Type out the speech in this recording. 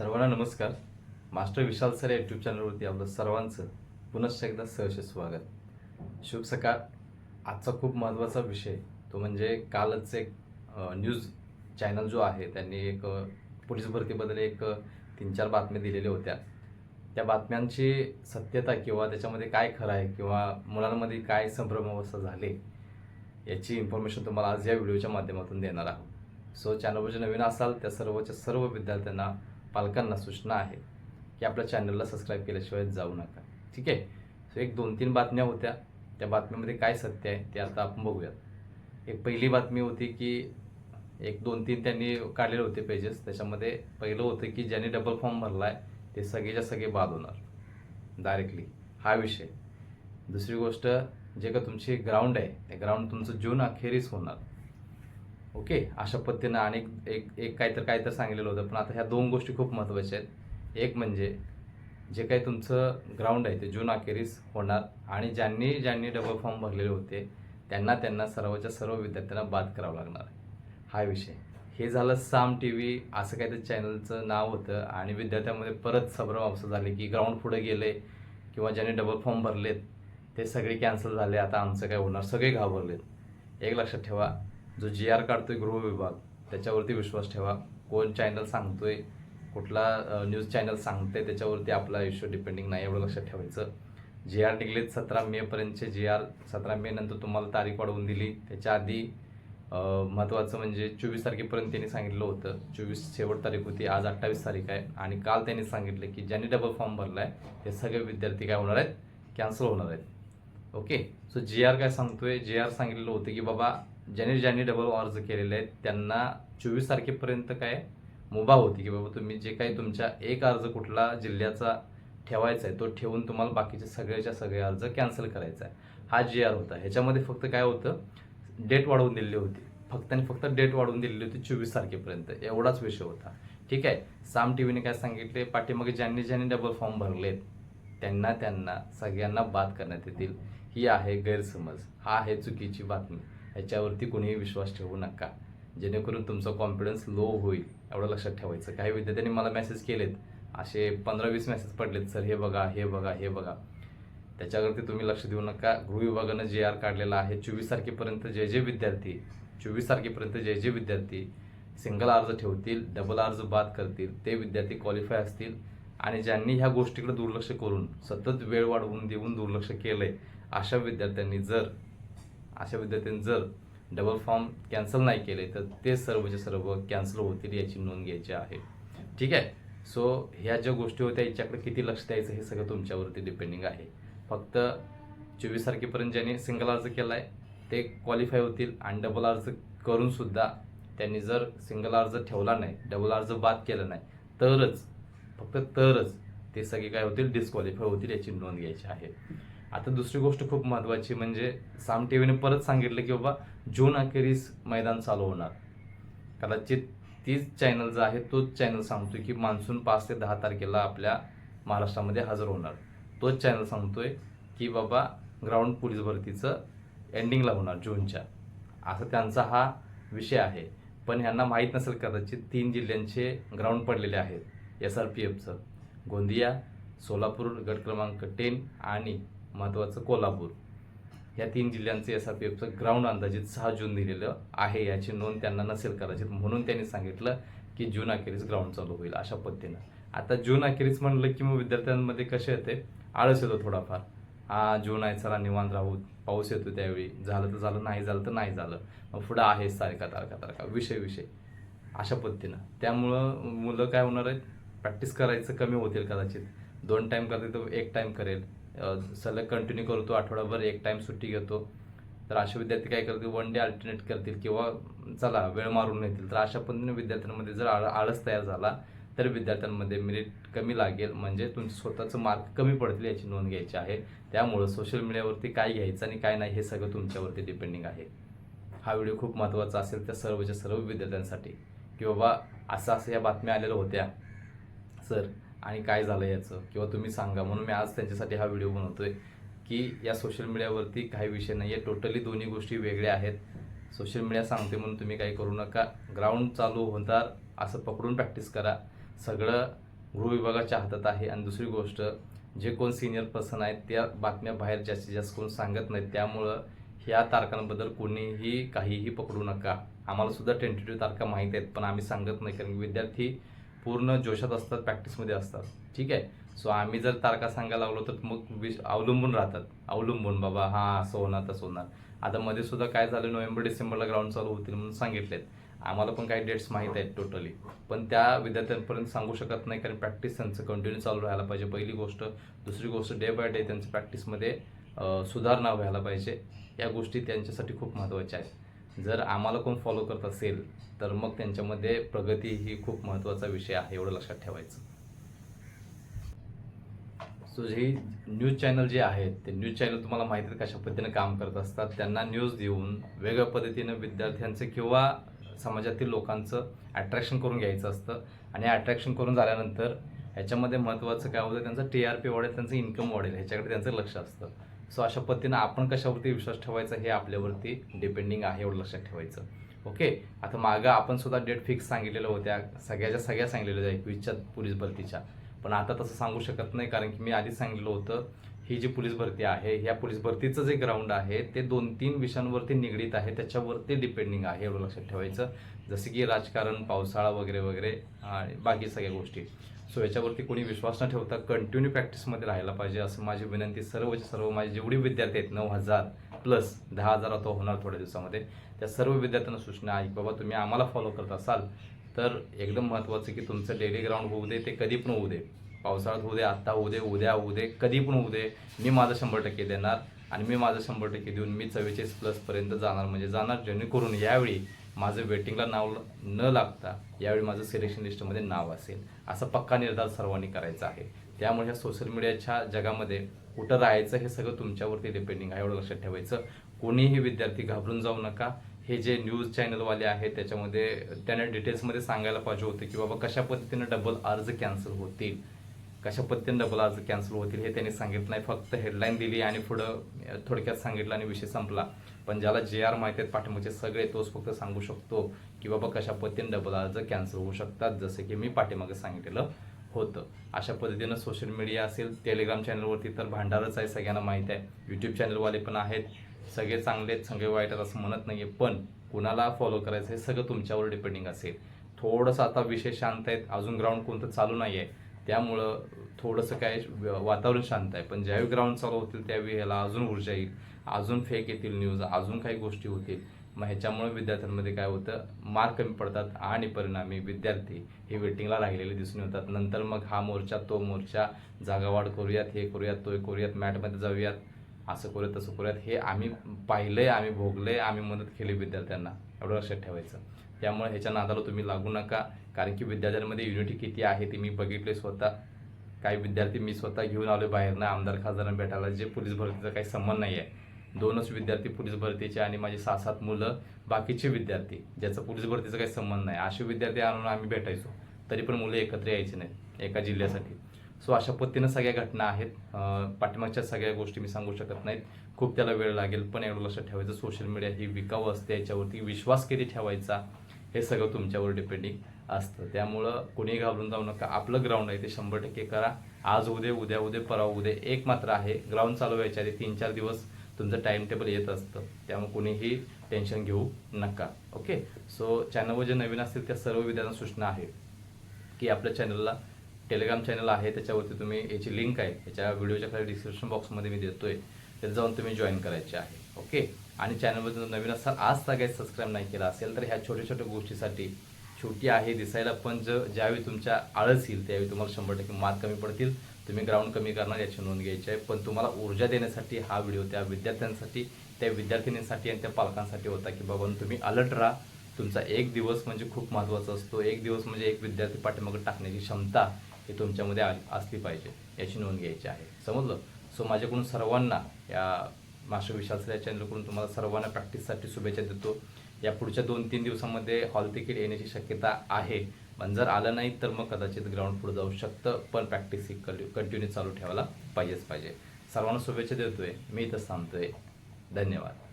सर्वांना नमस्कार. मास्टर विशाल sir YouTube चॅनलवरती आपलं सर्वांचं पुनश्च एकदा सहर्ष स्वागत. शुभ सकाळ. आजचा खूप महत्त्वाचा विषय तो म्हणजे कालच एक न्यूज चॅनल जो आहे त्यांनी एक पोलीस भरतीबद्दल एक तीन चार बातम्या दिलेल्या होत्या. त्या बातम्यांची सत्यता किंवा त्याच्यामध्ये काय खरं आहे किंवा मुलांमध्ये काय संभ्रमावस्था झाले याची इन्फॉर्मेशन तुम्हाला आज या व्हिडिओच्या माध्यमातून देणार आहोत. सो चॅनलवर जे नवीन असाल त्या सर्वच्या सर्व विद्यार्थ्यांना पालकांना सूचना आहे की आपल्या चॅनलला सबस्क्राईब केल्याशिवाय जाऊ नका. ठीक आहे? सो एक दोन तीन बातम्या होत्या. त्या बातम्यामध्ये काय सत्य आहे ते आता आपण बघूयात. एक पहिली बातमी होती की एक दोन तीन त्यांनी काढलेले होते पेजेस त्याच्यामध्ये पहिलं होतं की ज्यांनी डबल फॉर्म भरला आहे ते सगळेच्या सगळे बाद होणार. डायरेक्टली हा विषय. दुसरी गोष्ट जे का तुमची ग्राउंड आहे ते ग्राउंड तुमचं जून अखेरीस होणार. ओके? अशा पद्धतीनं अनेक एक एक काय तर काय तर सांगितलेलं होतं. पण आता ह्या दोन गोष्टी खूप महत्त्वाच्या आहेत. एक म्हणजे जे काही तुमचं ग्राउंड आहे ते जून अखेरीस होणार आणि ज्यांनी ज्यांनी डबल फॉर्म भरलेले होते त्यांना त्यांना सर्वच्या सर्व विद्यार्थ्यांना बाद करावं लागणार. हा विषय. हे झालं साम टी व्ही असं काहीतरी चॅनलचं नाव होतं आणि विद्यार्थ्यांमध्ये परत संभ्रम असं झाले की ग्राउंड पुढे गेले किंवा ज्यांनी डबल फॉर्म भरलेत ते सगळे कॅन्सल झाले आता आमचं काय होणार? सगळे घाबरलेत. एक लक्षात ठेवा जो जी आर काढतोय गृह विभाग त्याच्यावरती विश्वास ठेवा. कोण चॅनल सांगतोय कुठला न्यूज चॅनल सांगते त्याच्यावरती आपला आयुष्य डिपेंडिंग नाही एवढं लक्षात ठेवायचं. जी आर निघलेत सतरा मेपर्यंतचे जी आर सतरा मे नंतर तुम्हाला तारीख वाढवून दिली. त्याच्या आधी महत्त्वाचं म्हणजे चोवीस तारखेपर्यंत त्यांनी सांगितलं होतं. चोवीस शेवट तारीख होती आज अठ्ठावीस तारीख आहे. आणि काल त्यांनी सांगितलं की ज्यांनी डबल फॉर्म भरला आहे ते सगळे विद्यार्थी काय होणार आहेत? कॅन्सल होणार आहेत. ओके सो जी आर काय सांगतोय? जी आर सांगितलेलं होतं की बाबा ज्यांनी ज्यांनी डबल अर्ज केलेले आहेत त्यांना चोवीस तारखेपर्यंत काय मुभा होती की बाबा तुम्ही जे काही तुमच्या एक अर्ज कुठला जिल्ह्याचा ठेवायचा आहे तो ठेवून तुम्हाला बाकीचे सगळ्याच्या सगळे अर्ज कॅन्सल करायचा आहे. हा जी आर होता. ह्याच्यामध्ये फक्त काय होतं डेट वाढवून दिलेली होती. फक्त आणि फक्त डेट वाढवून दिलेली होती चोवीस तारखेपर्यंत. एवढाच विषय होता. ठीक आहे? साम टी व्हीने काय सांगितले पाठीमागे ज्यांनी ज्यांनी डबल फॉर्म भरलेत त्यांना त्यांना सगळ्यांना बाद करण्यात येतील. ही आहे गैरसमज. हा आहे चुकीची बातमी. ह्याच्यावरती कोणीही विश्वास ठेवू नका. जेणेकरून तुमचा कॉन्फिडन्स लो होईल एवढं लक्षात ठेवायचं. काही विद्यार्थ्यांनी मला मेसेज केलेत. असे पंधरा वीस मेसेज पडलेत सर हे बघा हे बघा हे बघा. त्याच्यावरती तुम्ही लक्ष देऊ नका. गृह विभागानं जे आर काढलेला आहे. चोवीस तारखेपर्यंत जे जे विद्यार्थी चोवीस तारखेपर्यंत जे जे विद्यार्थी सिंगल अर्ज ठेवतील डबल अर्ज बाद करतील ते विद्यार्थी क्वालिफाय असतील. आणि ज्यांनी ह्या गोष्टीकडे दुर्लक्ष करून सतत वेळ वाढवून देऊन दुर्लक्ष केलं आहे अशा विद्यार्थ्यांनी जर अशा विद्यार्थ्यांनी जर डबल फॉर्म कॅन्सल नाही केले तर ते सर्वचे सर्व कॅन्सल होतील याची नोंद घ्यायची आहे. ठीक आहे? सो ह्या ज्या गोष्टी होत्या याच्याकडे किती लक्ष द्यायचं हे सगळं तुमच्यावरती डिपेंडिंग आहे. फक्त चोवीस तारखेपर्यंत ज्यांनी सिंगल अर्ज केला आहे ते क्वालिफाय होतील आणि डबल अर्ज करूनसुद्धा त्यांनी जर सिंगल अर्ज ठेवला नाही डबल अर्ज बाद केला नाही तरच फक्त तरच ते सगळे काय होतील डिस्क्वालिफाय होतील याची नोंद घ्यायची आहे. आता दुसरी गोष्ट खूप महत्त्वाची म्हणजे साम टी व्हीने परत सांगितलं की बाबा जून अखेरीस मैदान चालू होणार. कदाचित तीच चॅनल जो आहे तोच चॅनल सांगतोय की मान्सून पाच ते दहा तारखेला आपल्या महाराष्ट्रामध्ये हजर होणार. तोच चॅनल सांगतोय की बाबा ग्राउंड पोलीस भरतीचं एंडिंगला होणार जूनच्या असं त्यांचा हा विषय आहे. पण ह्यांना माहीत नसेल कदाचित तीन जिल्ह्यांचे ग्राउंड पडलेले आहेत. एस आर पी एफचं गोंदिया सोलापूर गट क्रमांक टेन आणि महत्त्वाचं कोल्हापूर. या तीन जिल्ह्यांचे एस आर पी एफचं ग्राउंड अंदाजित सहा जून दिलेलं आहे. याची नोंद त्यांना नसेल कदाचित म्हणून त्यांनी सांगितलं की जून अखेरीस ग्राउंड चालू होईल अशा पद्धतीनं. आता जून अखेरीस म्हणलं की मग विद्यार्थ्यांमध्ये कसे येते? आळस येतो थोडाफार. हा जून आहे चला निवांत राहू. पाऊस येतो त्यावेळी. झालं तर झालं नाही झालं तर नाही झालं. मग पुढं आहेच तारखा तारखा तारखा. विषय विषय. अशा पद्धतीनं. त्यामुळं मुलं काय होणार आहेत? प्रॅक्टिस करायचं कमी होतील कदाचित. दोन टाईम करते तर एक टाईम करेल. सलग कंटिन्यू करतो आठवडाभर एक टाईम सुट्टी घेतो. तर असे विद्यार्थी काय करतील? वन डे अल्टरनेट करतील किंवा चला वेळ मारून येतील तर अशा पद्धतीने विद्यार्थ्यांमध्ये जर आळ आळस तयार झाला तर विद्यार्थ्यांमध्ये मेरिट कमी लागेल. म्हणजे तुमचे स्वतःचं मार्क कमी पडतील याची नोंद घ्यायची आहे. त्यामुळं सोशल मीडियावरती काय घ्यायचं आणि काय नाही हे सगळं तुमच्यावरती डिपेंडिंग आहे. हा व्हिडिओ खूप महत्त्वाचा असेल त्या सर्वच्या सर्व विद्यार्थ्यांसाठी. की बाबा असं असं या बातम्या आलेल्या होत्या. सर आणि काय झालं याचं? किंवा तुम्ही सांगा. म्हणून मी आज त्यांच्यासाठी हा व्हिडिओ बनवतोय की या सोशल मीडियावरती काही विषय नाही आहे टोटली दोन्ही गोष्टी वेगळ्या आहेत. सोशल मीडिया सांगते म्हणून तुम्ही काही करू नका. ग्राउंड चालू होणार असं पकडून प्रॅक्टिस करा. सगळं गृहविभागाच्या हातात आहे. आणि दुसरी गोष्ट जे कोण सिनियर पर्सन आहेत त्या बातम्या बाहेर जास्तीत जास्त कोण सांगत नाहीत. त्यामुळं ह्या तारखांबद्दल कोणीही काहीही पकडू नका. आम्हालासुद्धा टेंटेटिव्ह तारखा माहीत आहेत पण आम्ही सांगत नाही कारण विद्यार्थी पूर्ण जोशात असतात प्रॅक्टिसमध्ये असतात. ठीक आहे? सो आम्ही जर तारखा सांगायला लागलो तर मग विश अवलंबून राहतात. अवलंबून बाबा हां असं होणार तसं होणार. आता मध्ये सुद्धा काय झालं नोव्हेंबर डिसेंबरला ग्राउंड चालू होतील म्हणून सांगितलेत. आम्हाला पण काही डेट्स माहीत आहेत टोटली पण त्या विद्यार्थ्यांपर्यंत सांगू शकत नाही कारण प्रॅक्टिस त्यांचं कंटिन्यू चालू राहायला पाहिजे. पहिली गोष्ट. दुसरी गोष्ट डे बाय डे त्यांचं प्रॅक्टिसमध्ये सुधारणा व्हायला पाहिजे. या गोष्टी त्यांच्यासाठी खूप महत्त्वाच्या आहेत. जर आम्हाला कोण फॉलो करत असेल तर मग त्यांच्यामध्ये प्रगती ही खूप महत्त्वाचा विषय आहे एवढं लक्षात ठेवायचं. सो जे न्यूज चॅनल जे आहेत ते न्यूज चॅनल तुम्हाला माहिती आहे कशा पद्धतीने काम करत असतात. त्यांना न्यूज देऊन वेगळ्या पद्धतीनं विद्यार्थ्यांचं किंवा समाजातील लोकांचं अट्रॅक्शन करून घ्यायचं असतं. आणि अट्रॅक्शन करून झाल्यानंतर ह्याच्यामध्ये महत्त्वाचं काय होतं? त्यांचं टी आर पी वाढेल त्यांचं इन्कम वाढेल ह्याच्याकडे त्यांचं लक्ष असतं. सो अशा पद्धतीनं आपण कशावरती विश्वास ठेवायचा हे आपल्यावरती डिपेंडिंग आहे एवढं लक्षात ठेवायचं. ओके आता मागं आपण सुद्धा डेट फिक्स सांगितलेल्या होत्या. सगळ्याच्या सगळ्या सांगितलेल्या होत्या एकवीसच्या पोलीस भरतीच्या. पण आता तसं सांगू शकत नाही कारण की मी आधीच सांगितलं होतं ही जी पोलीस भरती आहे ह्या पोलीस भरतीचं जे ग्राउंड आहे ते दोन तीन विषयांवरती निगडीत आहे त्याच्यावरती डिपेंडिंग आहे एवढं लक्षात ठेवायचं. जसं की राजकारण पावसाळा वगैरे वगैरे आणि बाकी सगळ्या गोष्टी. सो याच्यावरती कोणी विश्वास न ठेवता कंटिन्यू प्रॅक्टिसमध्ये राहायला पाहिजे असं माझी विनंती सर्व सर्व माझे जेवढे विद्यार्थी आहेत नऊ हजार प्लस दहा हजार आता होणार थोड्या दिवसामध्ये त्या सर्व विद्यार्थ्यांना सूचना आहे की बाबा तुम्ही आम्हाला फॉलो करत असाल तर एकदम महत्त्वाचं की तुमचं डेली ग्राउंड होऊ दे ते कधी पण होऊ दे. पावसाळ्यात होऊ दे आत्ता होऊ दे उद्या होऊ दे कधी पण होऊ दे. मी माझं शंभर टक्के देणार आणि मी माझं शंभर टक्के देऊन मी चव्वेचाळीस प्लसपर्यंत जाणार. म्हणजे जाणार जेणेकरून यावेळी माझं वेटिंगला नाव न लागता यावेळी माझं सिलेक्शन लिस्टमध्ये नाव असेल. असा पक्का निर्धार सर्वांनी करायचा आहे. त्यामुळे ह्या सोशल मीडियाच्या जगामध्ये कुठं राहायचं हे सगळं तुमच्यावरती डिपेंडिंग आहे एवढं लक्षात ठेवायचं. कोणीही विद्यार्थी घाबरून जाऊ नका. हे जे न्यूज चॅनलवाले आहेत त्याच्यामध्ये त्यांना डिटेल्समध्ये सांगायला पाहिजे होते की बाबा कशा पद्धतीनं डबल अर्ज कॅन्सल होतील. कशा पद्धतीने डबल अर्ज कॅन्सल होतील हे त्यांनी सांगितलं नाही. फक्त हेडलाईन दिली आणि पुढं थोडक्यात सांगितलं आणि विषय संपला. पण ज्याला जे आर माहिती आहेत पाठिंबाचे सगळे तोच फक्त सांगू शकतो की बाबा कशा पद्धतीने डबल अर्ज कॅन्सल होऊ शकतात जसं की मी पाठीमागे सांगितलेलं होतं. अशा पद्धतीनं सोशल मीडिया असेल टेलिग्राम चॅनलवरती तर भांडारच आहे सगळ्यांना माहीत आहे. यूट्यूब चॅनलवाले पण आहेत सगळे चांगले आहेत सगळे वाईट आहेत असं म्हणत नाही आहे पण कुणाला फॉलो करायचं हे सगळं तुमच्यावर डिपेंडिंग असेल. थोडंसं आता विषय शांत आहेत अजून ग्राउंड कोणतं चालू नाही आहे त्यामुळं थोडंसं काय वातावरण शांत आहे पण ज्यावेळी ग्राउंड चालू होतील त्यावेळी ह्याला अजून ऊर्जा येईल. अजून फेक येतील न्यूज अजून काही गोष्टी होतील. मग ह्याच्यामुळे विद्यार्थ्यांमध्ये काय होतं? मार्क कमी पडतात आणि परिणामी विद्यार्थी हे वेटिंगला राहिलेले दिसून येतात. नंतर मग हा मोर्चा तो मोर्चा जागावाढ करूयात हे करूयात तो करूयात मॅटमध्ये जाऊयात असं करूयात तसं करूयात हे आम्ही पाहिलंय आम्ही भोगलंय आम्ही मदत केली विद्यार्थ्यांना. एवढं लक्षात ठेवायचं. त्यामुळे ह्याच्या नादाला तुम्ही लागू नका. कारण की विद्यार्थ्यांमध्ये युनिटी किती आहे ती मी बघितले स्वतः. काही विद्यार्थी मी स्वतः घेऊन आलो बाहेरनं आमदार खासदारांना भेटायला जे पोलीस भरतीचा काही संबंध नाही आहे दोनच विद्यार्थी पोलीस भरतीचे आणि माझे सहा सात मुलं बाकीचे विद्यार्थी ज्याचं पोलीस भरतीचा काही संबंध नाही. असे विद्यार्थी आणून आम्ही भेटायचो. तरी पण मुलं एकत्र यायची नाहीत एका जिल्ह्यासाठी. सो अशा पद्धतीनं सगळ्या घटना आहेत. अं, पाठीमागच्या सगळ्या गोष्टी मी सांगू शकत नाहीत. खूप त्याला वेळ लागेल पण एवढं लक्षात ठेवायचं. सोशल मीडिया ही विकाऊ असते याच्यावरती विश्वास किती ठेवायचा हे सगळं तुमच्यावर डिपेंडिंग असतं. त्यामुळं कोणी घाबरून जाऊ नका. आपलं ग्राउंड आहे ते शंभर टक्के करा. आज उद्या उद्या उद्या परवा उद्या एक मात्र आहे. ग्राउंड चालू व्हायच्या आधी तीन चार दिवस तुमचं टाइम टेबल येत असतं. त्यामुळे कोणीही टेन्शन घेऊ नका. ओके सो चॅनलवर जे नवीन असतील त्या सर्व विद्यार्थ्यांना सूचना आहे की आपल्या चॅनलला टेलिग्राम चॅनल आहे. त्याच्यावरती तुम्ही याची लिंक आहे. याच्या व्हिडिओच्या खाली डिस्क्रिप्शन बॉक्समध्ये मी देतोय. त्यात जाऊन तुम्ही जॉईन करायचे आहे. ओके आणि चॅनलवर जर नवीन असाल आज काही सबस्क्राईब नाही केला असेल तर ह्या छोट्या छोट्या गोष्टीसाठी छोटी आहे दिसायला पण ज ज्यावेळी तुमच्या आळस येईल त्यावेळी तुम्हाला शंभर टक्के मार्क कमी पडतील. तुम्ही ग्राउंड कमी करणार याची नोंद घ्यायची आहे. पण तुम्हाला ऊर्जा देण्यासाठी हा व्हिडिओ त्या विद्यार्थ्यांसाठी त्या विद्यार्थिनींसाठी आणि त्या पालकांसाठी होता की बाबा तुम्ही अलर्ट राहा. तुमचा एक दिवस म्हणजे खूप महत्त्वाचा असतो. एक दिवस म्हणजे एक विद्यार्थी पाठीमागे टाकण्याची क्षमता ही तुमच्यामध्ये आ- असली पाहिजे याची नोंद घ्यायची आहे. समजलं? सो माझ्याकडून सर्वांना या मास्टर विशाल या चॅनलकडून तुम्हाला सर्वांना प्रॅक्टिससाठी शुभेच्छा देतो. या पुढच्या दोन तीन दिवसामध्ये हॉल तिकीट येण्याची शक्यता आहे. पण जर आलं नाही तर मग कदाचित ग्राउंड पुढे जाऊ शकतं पण प्रॅक्टिस ही कंटिन्यू चालू ठेवायला पाहिजेच पाहिजे. सर्वांना शुभेच्छा देतोय. मी इथं थांबतोय. धन्यवाद.